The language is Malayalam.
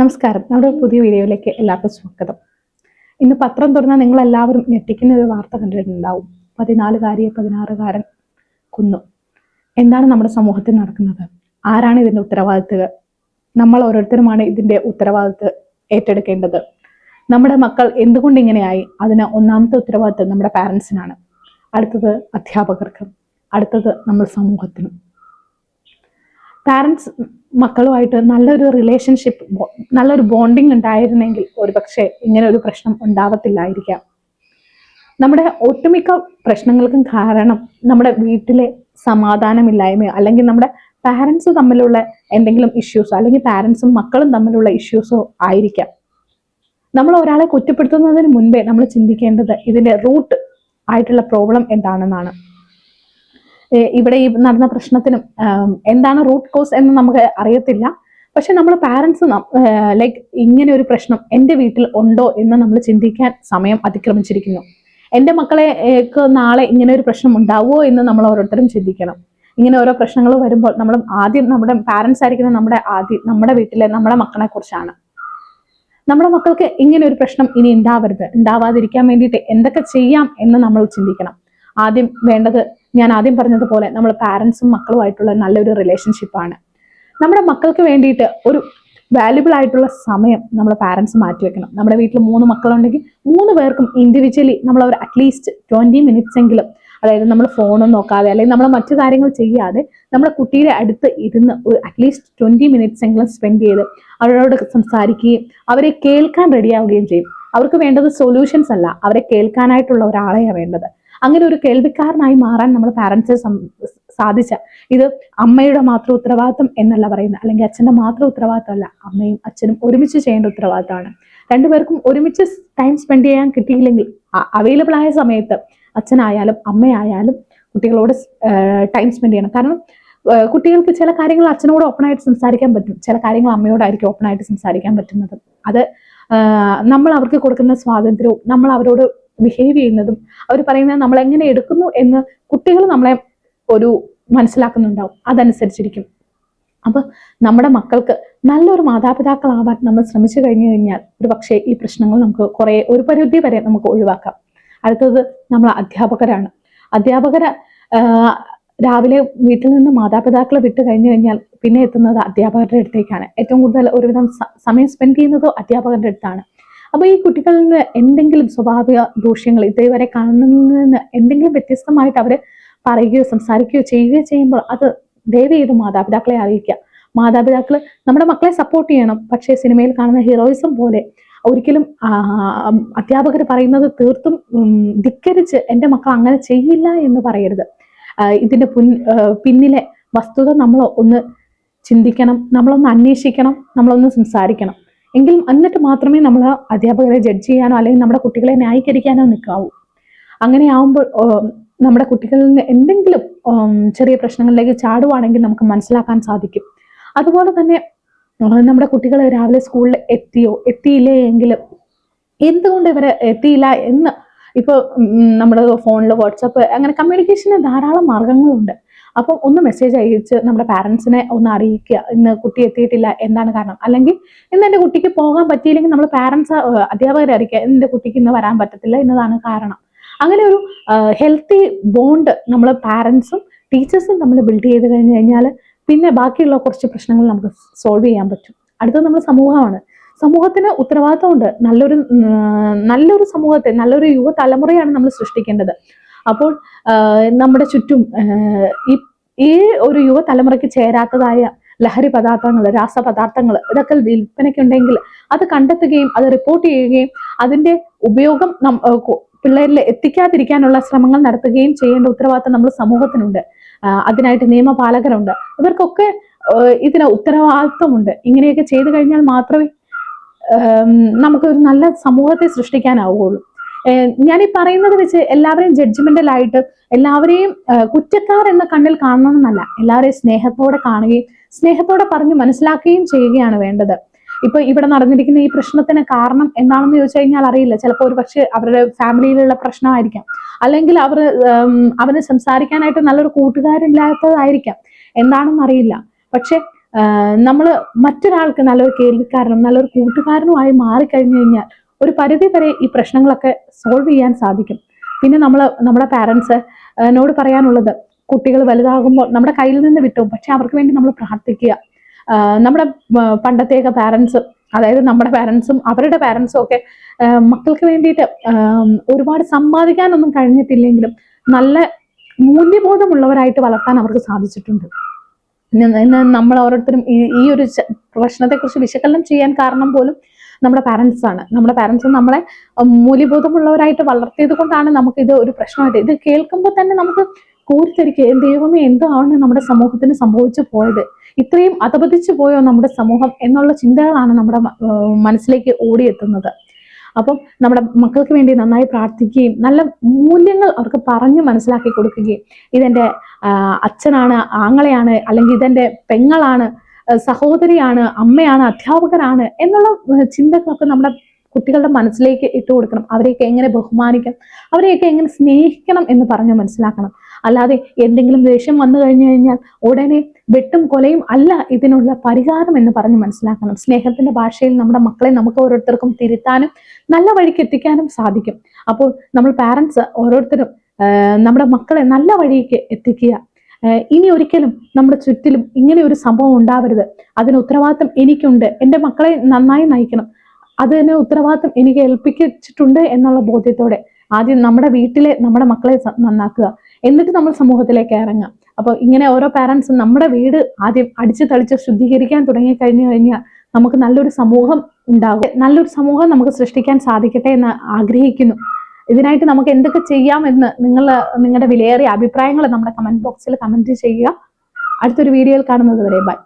നമസ്കാരം. നമ്മുടെ പുതിയ വീഡിയോയിലേക്ക് എല്ലാവർക്കും സ്വാഗതം. ഇന്ന് പത്രം തുറന്നാൽ നിങ്ങൾ എല്ലാവരും ഞെട്ടിക്കുന്ന ഒരു വാർത്ത കണ്ടിട്ടുണ്ടാവും. പതിനാലുകാരിയെ പതിനാറുകാരൻ കുന്നു. എന്താണ് നമ്മുടെ സമൂഹത്തിൽ നടക്കുന്നത്? ആരാണ് ഇതിന്റെ ഉത്തരവാദിത്തങ്ങൾ നമ്മൾ ഓരോരുത്തരുമാണ് ഇതിന്റെ ഉത്തരവാദിത്തം ഏറ്റെടുക്കേണ്ടത്. നമ്മുടെ മക്കൾ എന്തുകൊണ്ട് ഇങ്ങനെയായി? അതിന് ഒന്നാമത്തെ ഉത്തരവാദിത്തം നമ്മുടെ പാരൻസിനാണ് അടുത്തത് അധ്യാപകർക്കും. അടുത്തത് നമ്മുടെ സമൂഹത്തിനും. പാരൻസ് മക്കളുമായിട്ട് നല്ലൊരു റിലേഷൻഷിപ്പ് നല്ലൊരു ബോണ്ടിങ് ഉണ്ടായിരുന്നെങ്കിൽ ഒരുപക്ഷെ ഇങ്ങനെ ഒരു പ്രശ്നം ഉണ്ടാവത്തില്ലായിരിക്കാം. നമ്മുടെ ഒട്ടുമിക്ക പ്രശ്നങ്ങൾക്കും കാരണം നമ്മുടെ വീട്ടിലെ സമാധാനമില്ലായ്മയോ അല്ലെങ്കിൽ നമ്മുടെ പാരൻസ് തമ്മിലുള്ള എന്തെങ്കിലും ഇഷ്യൂസോ അല്ലെങ്കിൽ പാരൻസും മക്കളും തമ്മിലുള്ള ഇഷ്യൂസോ ആയിരിക്കാം. നമ്മൾ ഒരാളെ കുറ്റപ്പെടുത്തുന്നതിന് മുൻപേ നമ്മൾ ചിന്തിക്കേണ്ടത് ഇതിന്റെ റൂട്ട് ആയിട്ടുള്ള പ്രോബ്ലം എന്താണെന്നാണ്. ഇവിടെ ഈ നടന്ന പ്രശ്നത്തിനും എന്താണ് റൂട്ട് കോസ് എന്ന് നമുക്ക് അറിയത്തില്ല. പക്ഷെ നമ്മൾ പാരൻസ് ലൈക്ക് ഇങ്ങനെ ഒരു പ്രശ്നം എന്റെ വീട്ടിൽ ഉണ്ടോ എന്ന് നമ്മൾ ചിന്തിക്കാൻ സമയം അതിക്രമിച്ചിരിക്കുന്നു. എന്റെ മക്കളെ നാളെ ഇങ്ങനെ ഒരു പ്രശ്നം ഉണ്ടാവുമോ എന്ന് നമ്മൾ ഓരോരുത്തരും ചിന്തിക്കണം. ഇങ്ങനെ ഓരോ പ്രശ്നങ്ങൾ വരുമ്പോൾ നമ്മൾ ആദ്യം നമ്മുടെ പാരൻസ് ആയിരിക്കുന്ന നമ്മുടെ ആദ്യം നമ്മുടെ വീട്ടിലെ നമ്മുടെ മക്കളെ കുറിച്ചാണ്. നമ്മുടെ മക്കൾക്ക് ഇങ്ങനെ ഒരു പ്രശ്നം ഇനി ഉണ്ടാവരുത് ഉണ്ടാവാതിരിക്കാൻ വേണ്ടിയിട്ട് എന്തൊക്കെ ചെയ്യാം എന്ന് നമ്മൾ ചിന്തിക്കണം. ആദ്യം വേണ്ടത് ഞാൻ ആദ്യം പറഞ്ഞതുപോലെ നമ്മൾ പാരൻസും മക്കളുമായിട്ടുള്ള നല്ലൊരു റിലേഷൻഷിപ്പാണ് നമ്മുടെ മക്കൾക്ക് വേണ്ടിയിട്ട് ഒരു വാല്യുബിൾ ആയിട്ടുള്ള സമയം നമ്മൾ പാരൻസ് മാറ്റിവെക്കണം നമ്മുടെ വീട്ടിൽ മൂന്ന് മക്കളുണ്ടെങ്കിൽ മൂന്ന് പേർക്കും ഇൻഡിവിജ്വലി നമ്മൾ അവർ അറ്റ്ലീസ്റ്റ് ട്വന്റി മിനിറ്റ്സ് എങ്കിലും അതായത് നമ്മൾ ഫോണൊന്നും നോക്കാതെ അല്ലെങ്കിൽ നമ്മൾ മറ്റു കാര്യങ്ങൾ ചെയ്യാതെ നമ്മുടെ കുട്ടിയുടെ അടുത്ത് ഇരുന്ന് ഒരു അറ്റ്ലീസ്റ്റ് ട്വന്റി മിനിറ്റ്സ് എങ്കിലും സ്പെൻഡ് ചെയ്ത് അവരോട് സംസാരിക്കുകയും അവരെ കേൾക്കാൻ റെഡിയാവുകയും ചെയ്യും. അവർക്ക് വേണ്ടത് സൊല്യൂഷൻസ് അല്ല. അവരെ കേൾക്കാനായിട്ടുള്ള ഒരാളെയാണ് വേണ്ടത്. അങ്ങനെ ഒരു കേൾവിക്കാരനായി മാറാൻ നമ്മൾ പാരൻസ് സാധിച്ച ഇത് അമ്മയുടെ മാത്രം ഉത്തരവാദിത്വം എന്നല്ല പറയുന്നത്. അല്ലെങ്കിൽ അച്ഛന്റെ മാത്രം ഉത്തരവാദിത്തമല്ല അമ്മയും അച്ഛനും ഒരുമിച്ച് ചെയ്യേണ്ട ഉത്തരവാദിത്തമാണ്. രണ്ടുപേർക്കും ഒരുമിച്ച് ടൈം സ്പെൻഡ് ചെയ്യാൻ കിട്ടിയില്ലെങ്കിൽ അവൈലബിൾ ആയ സമയത്ത് അച്ഛനായാലും അമ്മയായാലും കുട്ടികളോട് ടൈം സ്പെൻഡ് ചെയ്യണം. കാരണം കുട്ടികൾക്ക് ചില കാര്യങ്ങൾ അച്ഛനോട് ഓപ്പൺ ആയിട്ട് സംസാരിക്കാൻ പറ്റും. ചില കാര്യങ്ങൾ അമ്മയോടായിരിക്കും ഓപ്പൺ ആയിട്ട് സംസാരിക്കാൻ പറ്റുന്നത്. അത് നമ്മൾ അവർക്ക് കൊടുക്കുന്ന സ്വാതന്ത്ര്യവും നമ്മൾ അവരോട് ബിഹേവ് ചെയ്യുന്നതും അവർ പറയുന്നത് നമ്മൾ എങ്ങനെ എടുക്കുന്നു എന്ന് കുട്ടികൾ നമ്മളെ ഒരു മനസ്സിലാക്കുന്നുണ്ടാവും. അതനുസരിച്ചിരിക്കും. അപ്പൊ നമ്മുടെ മക്കൾക്ക് നല്ലൊരു മാതാപിതാക്കളാവാൻ നമ്മൾ ശ്രമിച്ചു കഴിഞ്ഞു കഴിഞ്ഞാൽ ഒരു പക്ഷേ ഈ പ്രശ്നങ്ങൾ നമുക്ക് കുറെ ഒരു പരിധി വരെ നമുക്ക് ഒഴിവാക്കാം. അടുത്തത് നമ്മൾ അധ്യാപകരാണ്. അധ്യാപകര് രാവിലെ വീട്ടിൽ നിന്ന് മാതാപിതാക്കളെ വിട്ട് കഴിഞ്ഞു കഴിഞ്ഞാൽ പിന്നെ എത്തുന്നത് അധ്യാപകരുടെ അടുത്തേക്കാണ്. ഏറ്റവും കൂടുതൽ ഒരുവിധം സമയം സ്പെൻഡ് ചെയ്യുന്നത് അധ്യാപകരുടെ അടുത്താണ്. അപ്പൊ ഈ കുട്ടികളിൽ നിന്ന് എന്തെങ്കിലും സ്വാഭാവിക ദൂഷ്യങ്ങൾ ഇതേവരെ കാണുന്നതിൽ എന്തെങ്കിലും വ്യത്യസ്തമായിട്ട് അവർ പറയുകയോ സംസാരിക്കുകയോ ചെയ്യുകയോ ചെയ്യുമ്പോൾ അത് ദയവ് ചെയ്ത് മാതാപിതാക്കളെ അറിയിക്കുക. മാതാപിതാക്കൾ നമ്മുടെ മക്കളെ സപ്പോർട്ട് ചെയ്യണം. പക്ഷേ സിനിമയിൽ കാണുന്ന ഹീറോയിസം പോലെ ഒരിക്കലും അധ്യാപകർ പറയുന്നത് തീർത്തും ധിക്കരിച്ച് എന്റെ മക്കൾ അങ്ങനെ ചെയ്യില്ല എന്ന് പറയരുത്. ഇതിന്റെ പുൻ പിന്നിലെ വസ്തുത നമ്മൾ ഒന്ന് ചിന്തിക്കണം നമ്മളൊന്ന് അന്വേഷിക്കണം നമ്മളൊന്ന് സംസാരിക്കണം. എങ്കിലും എന്നിട്ട് മാത്രമേ നമ്മൾ അധ്യാപകരെ ജഡ്ജ് ചെയ്യാനോ അല്ലെങ്കിൽ നമ്മുടെ കുട്ടികളെ ന്യായീകരിക്കാനോ നിൽക്കാവൂ അങ്ങനെ ആവുമ്പോൾ നമ്മുടെ കുട്ടികളിൽ എന്തെങ്കിലും ചെറിയ പ്രശ്നങ്ങളിലേക്ക് ചാടുവാണെങ്കിൽ നമുക്ക് മനസ്സിലാക്കാൻ സാധിക്കും. അതുപോലെ തന്നെ നമ്മുടെ കുട്ടികൾ രാവിലെ സ്കൂളിൽ എത്തിയോ എത്തിയില്ലേ എങ്കിലും എന്തുകൊണ്ട് ഇവരെ എത്തിയില്ല എന്ന് ഇപ്പോൾ നമ്മുടെ ഫോണിൽ വാട്സപ്പ് അങ്ങനെ കമ്മ്യൂണിക്കേഷന് ധാരാളം മാർഗങ്ങളുണ്ട്. അപ്പം ഒന്ന് മെസ്സേജ് അയച്ച് നമ്മുടെ പാരൻസിനെ ഒന്ന് അറിയിക്കുക ഇന്ന് കുട്ടി എത്തിയിട്ടില്ല എന്താണ് കാരണം? അല്ലെങ്കിൽ ഇന്ന് എന്റെ കുട്ടിക്ക് പോകാൻ പറ്റിയില്ലെങ്കിൽ നമ്മൾ പാരൻസ് അധ്യാപകരെ അറിയിക്കുക എന്റെ കുട്ടിക്ക് ഇന്ന് വരാൻ പറ്റത്തില്ല എന്നതാണ് കാരണം. അങ്ങനെ ഒരു ഹെൽത്തി ബോണ്ട് നമ്മൾ പാരൻസും ടീച്ചേഴ്സും തമ്മിൽ ബിൽഡ് ചെയ്ത് കഴിഞ്ഞ് കഴിഞ്ഞാൽ പിന്നെ ബാക്കിയുള്ള കുറച്ച് പ്രശ്നങ്ങൾ നമുക്ക് സോൾവ് ചെയ്യാൻ പറ്റും. അടുത്തത് നമ്മൾ സമൂഹമാണ്. സമൂഹത്തിന് ഉത്തരവാദിത്തമുണ്ട്. നല്ലൊരു നല്ലൊരു സമൂഹത്തെ നല്ലൊരു യുവതലമുറയാണ് നമ്മൾ സൃഷ്ടിക്കേണ്ടത്. അപ്പോൾ നമ്മുടെ ചുറ്റും ഈ ഒരു യുവതലമുറയ്ക്ക് ചേരാത്തതായ ലഹരി പദാർത്ഥങ്ങൾ രാസപദാർത്ഥങ്ങൾ ഇതൊക്കെ വിൽപ്പനയ്ക്കുണ്ടെങ്കിൽ അത് കണ്ടെത്തുകയും അത് റിപ്പോർട്ട് ചെയ്യുകയും അതിന്റെ ഉപയോഗം പിള്ളേരിൽ എത്തിക്കാതിരിക്കാനുള്ള ശ്രമങ്ങൾ നടത്തുകയും ചെയ്യേണ്ട ഉത്തരവാദിത്തം നമ്മൾ സമൂഹത്തിനുണ്ട്. അതിനായിട്ട് നിയമപാലകരുണ്ട്. ഇവർക്കൊക്കെ ഇതിന് ഉത്തരവാദിത്വമുണ്ട്. ഇങ്ങനെയൊക്കെ ചെയ്തു കഴിഞ്ഞാൽ മാത്രമേ നമുക്ക് നമുക്കൊരു നല്ല സമൂഹത്തെ സൃഷ്ടിക്കാനാവുകയുള്ളൂ. ഞാൻ ഈ പറയുന്നത് വെച്ച് എല്ലാവരെയും ജഡ്ജ്മെന്റൽ ആയിട്ട് എല്ലാവരെയും കുറ്റക്കാർ എന്ന കണ്ണിൽ കാണണമെന്നല്ല. എല്ലാവരെയും സ്നേഹത്തോടെ കാണുകയും സ്നേഹത്തോടെ പറഞ്ഞ് മനസ്സിലാക്കുകയും ചെയ്യുകയാണ് വേണ്ടത്. ഇപ്പൊ ഇവിടെ നടന്നിരിക്കുന്ന ഈ പ്രശ്നത്തിന് കാരണം എന്താണെന്ന് ചോദിച്ചു കഴിഞ്ഞാൽ അറിയില്ല. ചിലപ്പോൾ ഒരു പക്ഷേ അവരുടെ ഫാമിലിയിലുള്ള പ്രശ്നമായിരിക്കാം. അല്ലെങ്കിൽ അവർ അവന് സംസാരിക്കാനായിട്ട് നല്ലൊരു കൂട്ടുകാരില്ലാത്തതായിരിക്കാം. എന്താണെന്ന് അറിയില്ല. പക്ഷെ നമ്മൾ മറ്റൊരാൾക്ക് നല്ലൊരു കേൾവിക്കാരനും നല്ലൊരു കൂട്ടുകാരനുമായി മാറിക്കഴിഞ്ഞു കഴിഞ്ഞാൽ ഒരു പരിധി വരെ ഈ പ്രശ്നങ്ങളൊക്കെ സോൾവ് ചെയ്യാൻ സാധിക്കും. പിന്നെ നമ്മൾ നമ്മുടെ പാരൻസ് എന്നോട് പറയാനുള്ളത് കുട്ടികൾ വലുതാകുമ്പോൾ നമ്മുടെ കയ്യിൽ നിന്ന് വിട്ടു പക്ഷെ അവർക്ക് വേണ്ടി നമ്മൾ പ്രാർത്ഥിക്കുക. നമ്മുടെ പണ്ടത്തെയൊക്കെ പാരൻസ് അതായത് നമ്മുടെ പാരൻസും അവരുടെ പാരൻസും ഒക്കെ മക്കൾക്ക് വേണ്ടിയിട്ട് ഒരുപാട് സമ്പാദിക്കാനൊന്നും കഴിഞ്ഞിട്ടില്ലെങ്കിലും നല്ല മൂല്യബോധമുള്ളവരായിട്ട് വളർത്താൻ അവർക്ക് സാധിച്ചിട്ടുണ്ട്. നമ്മൾ ഓരോരുത്തരും ഈ ഈ ഒരു പ്രശ്നത്തെക്കുറിച്ച് വിശകലനം ചെയ്യാൻ കാരണം പോലും നമ്മുടെ പാരൻസ് ആണ്. നമ്മുടെ പാരൻസ് നമ്മളെ മൂല്യബോധമുള്ളവരായിട്ട് വളർത്തിയത് കൊണ്ടാണ് നമുക്ക് ഇത് ഒരു പ്രശ്നമായിട്ട്. ഇത് കേൾക്കുമ്പോൾ തന്നെ നമുക്ക് കൂർത്തിരിക്കുക. ദൈവമേ എന്താണ് നമ്മുടെ സമൂഹത്തിന് സംഭവിച്ചു പോയത്? ഇത്രയും അധപതിച്ചു പോയോ നമ്മുടെ സമൂഹം? എന്നുള്ള ചിന്തകളാണ് നമ്മുടെ മനസ്സിലേക്ക് ഓടിയെത്തുന്നത്. അപ്പം നമ്മുടെ മക്കൾക്ക് വേണ്ടി നന്നായി പ്രാർത്ഥിക്കുകയും നല്ല മൂല്യങ്ങൾ അവർക്ക് പറഞ്ഞു മനസ്സിലാക്കി കൊടുക്കുകയും ഇതെന്റെ അച്ഛനാണ് ആങ്ങളെയാണ് അല്ലെങ്കിൽ ഇതെന്റെ പെങ്ങളാണ് സഹോദരിയാണ് അമ്മയാണ് അധ്യാപകരാണ് എന്നുള്ള ചിന്തകളൊക്കെ നമ്മുടെ കുട്ടികളുടെ മനസ്സിലേക്ക് ഇട്ടു കൊടുക്കണം. അവരെയൊക്കെ എങ്ങനെ ബഹുമാനിക്കണം? അവരെയൊക്കെ എങ്ങനെ സ്നേഹിക്കണം എന്ന് പറഞ്ഞ് മനസ്സിലാക്കണം. അല്ലാതെ എന്തെങ്കിലും ദേഷ്യം വന്നു കഴിഞ്ഞു കഴിഞ്ഞാൽ ഉടനെ വെട്ടും കൊലയും അല്ല ഇതിനുള്ള പരിഹാരം എന്ന് പറഞ്ഞ് മനസ്സിലാക്കണം. സ്നേഹത്തിന്റെ ഭാഷയിൽ നമ്മുടെ മക്കളെ നമുക്ക് ഓരോരുത്തർക്കും തിരുത്താനും നല്ല വഴിക്ക് എത്തിക്കാനും സാധിക്കും. അപ്പോൾ നമ്മൾ പാരൻസ് ഓരോരുത്തരും നമ്മുടെ മക്കളെ നല്ല വഴിക്ക് എത്തിക്കുക ഇനി ഒരിക്കലും നമ്മുടെ ചുറ്റിലും ഇങ്ങനെ ഒരു സംഭവം ഉണ്ടാവരുത്. അതിന് ഉത്തരവാദിത്തം എനിക്കുണ്ട്. എന്റെ മക്കളെ നന്നായി നയിക്കണം. അതിന് ഉത്തരവാദിത്തം എനിക്ക് ഏൽപ്പിച്ചിട്ടുണ്ട് എന്നുള്ള ബോധ്യത്തോടെ ആദ്യം നമ്മുടെ വീട്ടിലെ നമ്മുടെ മക്കളെ നന്നാക്കുക. എന്നിട്ട് നമ്മൾ സമൂഹത്തിലേക്ക് ഇറങ്ങാം അപ്പോൾ ഇങ്ങനെ ഓരോ പാരൻസും നമ്മുടെ വീട് ആദ്യം അടിച്ചു തളിച്ച് ശുദ്ധീകരിക്കാൻ തുടങ്ങി കഴിഞ്ഞു കഴിഞ്ഞാൽ നമുക്ക് നല്ലൊരു സമൂഹം ഉണ്ടാകും. നല്ലൊരു സമൂഹം നമുക്ക് സൃഷ്ടിക്കാൻ സാധിക്കട്ടെ എന്ന് ആഗ്രഹിക്കുന്നു. ഇതിനായിട്ട് നമുക്ക് എന്തൊക്കെ ചെയ്യാം എന്ന് നിങ്ങൾ നിങ്ങളുടെ വിലയേറിയ അഭിപ്രായങ്ങൾ നമ്മുടെ കമന്റ് ബോക്സിൽ കമന്റ് ചെയ്യുക. അടുത്തൊരു വീഡിയോയിൽ കാണുന്നത് വരെ ബൈ